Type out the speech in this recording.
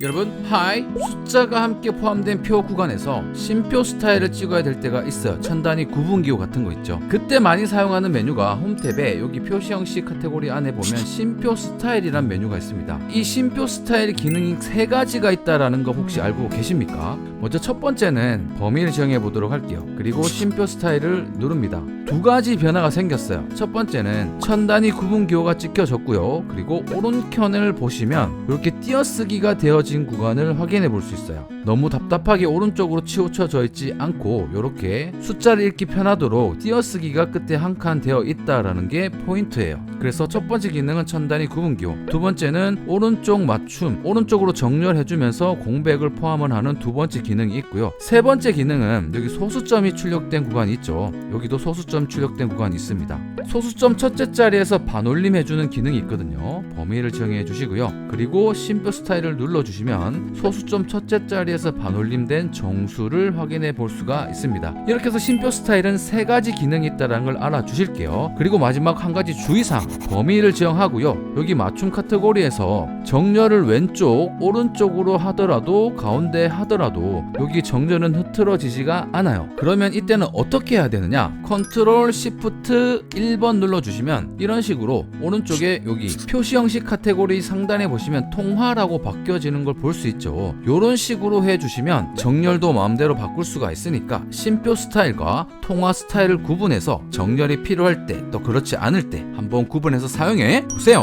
여러분 하이. 숫자가 함께 포함된 표 구간에서 심표 스타일을 찍어야 될 때가 있어요. 천 단위 구분 기호 같은 거 있죠. 그때 많이 사용하는 메뉴가 홈탭에 여기 표시 형식 카테고리 안에 보면 심표 스타일이란 메뉴가 있습니다. 이 심표 스타일 기능이 세 가지가 있다라는 거 혹시 알고 계십니까? 먼저 첫 번째는 범위를 정해 보도록 할게요. 그리고 심표 스타일을 누릅니다. 두 가지 변화가 생겼어요. 첫 번째는 천 단위 구분 기호가 찍혀졌고요. 그리고 오른편을 보시면 이렇게 띄어쓰기가 되어 진 구간을 확인해 볼 수 있어요. 너무 답답하게 오른쪽으로 치우쳐져 있지 않고 이렇게 숫자를 읽기 편하도록 띄어쓰기가 끝에 한 칸 되어 있다라는 게 포인트예요. 그래서 첫 번째 기능은 천 단위 구분 기호. 두 번째는 오른쪽 맞춤 오른쪽으로 정렬해주면서 공백을 포함을 하는 두 번째 기능이 있고요. 세 번째 기능은 여기 소수점이 출력된 구간이 있죠. 여기도 소수점 출력된 구간이 있습니다. 소수점 첫째 자리에서 반올림 해주는 기능이 있거든요. 범위를 정해 주시고요. 그리고 심표 스타일을 눌러주시면 소수점 첫째 자리에서 반올림된 정수를 확인해 볼 수가 있습니다. 이렇게 해서 심표 스타일은 세 가지 기능이 있다는 걸 알아주실게요. 그리고 마지막 한 가지 주의사항 범위를 지정하고요. 여기 맞춤 카테고리에서 정렬을 왼쪽 오른쪽으로 하더라도 가운데 하더라도 여기 정렬은 흐트러지지가 않아요. 그러면 이때는 어떻게 해야 되느냐? 컨트롤 시프트 1번 눌러주시면 이런 식으로 오른쪽에 여기 표시 형식 카테고리 상단에 보시면 통화라고 바뀌어지는 걸 볼 수 있죠. 이런 식으로 해주시면 정렬도 마음대로 바꿀 수가 있으니까 심표 스타일과 통화 스타일을 구분해서 정렬이 필요할 때 또 그렇지 않을 때 한번 구분해서 사용해 보세요